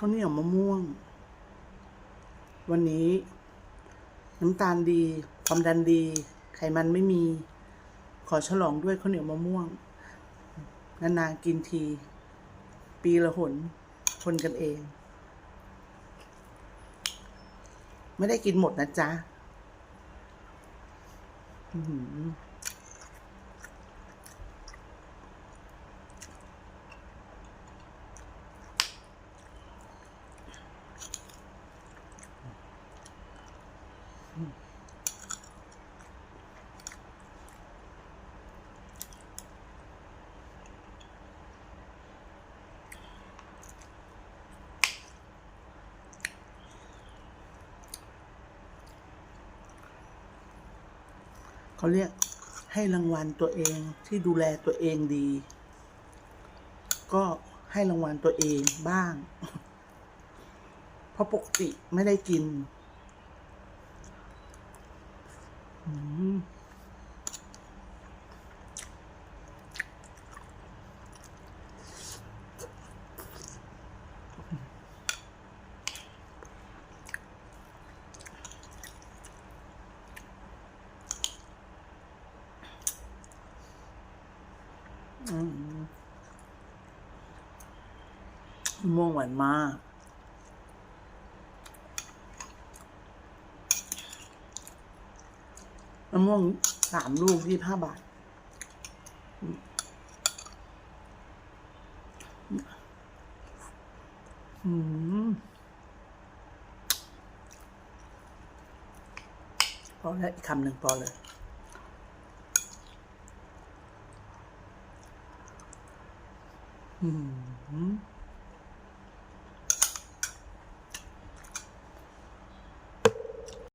ข้าวเหนียวมะม่วง วันนี้ น้ำตาลดีความดันดี ไขมันไม่มี ขอฉลองด้วยข้าวเหนียวมะม่วง นานๆกินที ปีละหน คนกันเอง ไม่ได้กินหมดนะจ๊ะ อื เขาเรียกให้รางวัลตัวเองที่ดูแลตัวเองดี ก็ให้รางวัลตัวเองบ้าง เพราะปกติไม่ได้กินอืมอืมมะ ม่วงหวานมาก มะม่วงสามลูกยี่ห้าบาท อืมพอแล้วอีกคำหนึ่งพอเลยอืม